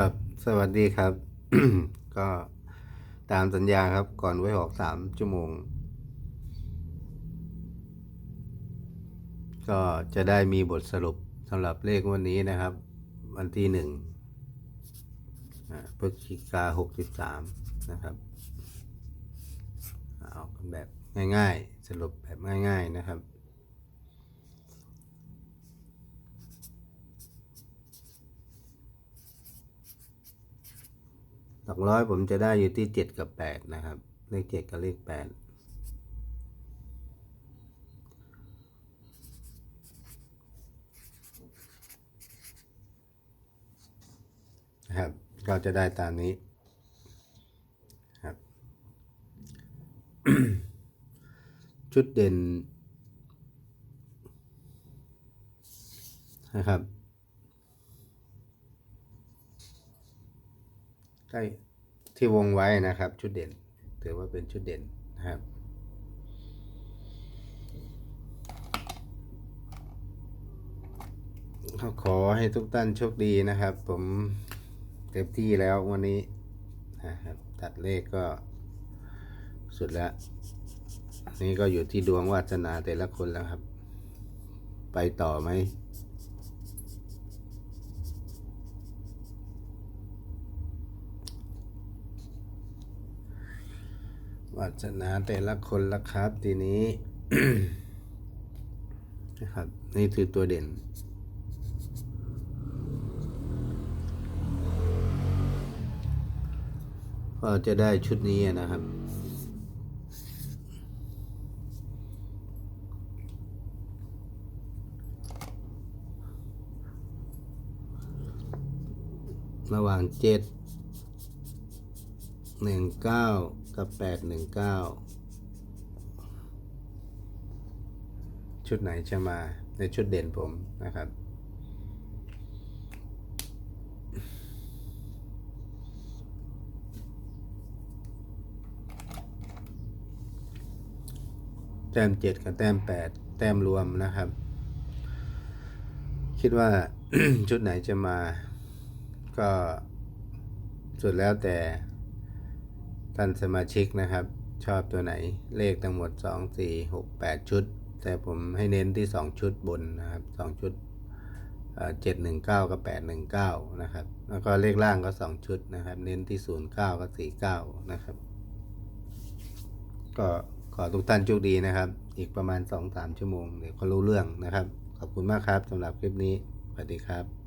ครับสวัสดีครับ ก็ตามสัญญาครับ ก่อนไว้ออกสามชั่วโมง ก็จะได้มีบทสรุปสำหรับเลขวันนี้นะครับ วันที่หนึ่งอ่าพฤศจิกาหกสิบสามนะครับเอาแบบง่ายๆ สรุปแบบง่าย ๆนะครับ หลักร้อยผมจะได้อยู่ที่เจ็ดกับแปดนะครับ เลขเจ็ดกับเลขแปดนะครับก็จะได้ตามนี้ครับชุดเด่นนะครับ ใกล้ที่วงไว้นะครับ ชุดเด่น ถือว่าเป็นชุดเด่นนะครับ ขอให้ทุกท่านโชคดีนะครับ ผมเต็มที่แล้ววันนี้นะครับตัดเลขก็สุดแล้วนนี้ก็อยู่ที่ดวงวาสนาแต่ละคนแล้วครับ ไปต่อไหม วาสนาแต่ละคนละครับ ทีนี้นะครับนี่คือตัวเด่น ก็จะได้ชุดนี้นะครับระหว่างเจ็ดหนึ่งเก้า กับแปดหนึ่งเก้าชุดไหนจะมาในชุดเด่นผมนะครับ แต้มเจ็ดกับแต้มแปดแต้มรวมนะครับ คิดว่าชุดไหนจะมา ก็สุดแล้วแต่ ท่านสมาชิกนะครับ ชอบตัวไหนเลขทั้งหมด 2 4 6 8 ชุด แต่ผมให้เน้นที่ 2 ชุดบนนะครับ 2 ชุดเจ็ดหนึ่งเก้ากับแปดหนึ่งเก้านะครับ แล้วก็เลขล่างก็2ชุดนะครับ เน้นที่0 9กับ4 9นะครับ ก็ขอทุกท่านโชคดีนะครับ อีกประมาณ2-3ชั่วโมง เดี๋ยวก็รู้เรื่องนะครับ ขอบคุณมากครับสำหรับคลิปนี้ สวัสดีครับ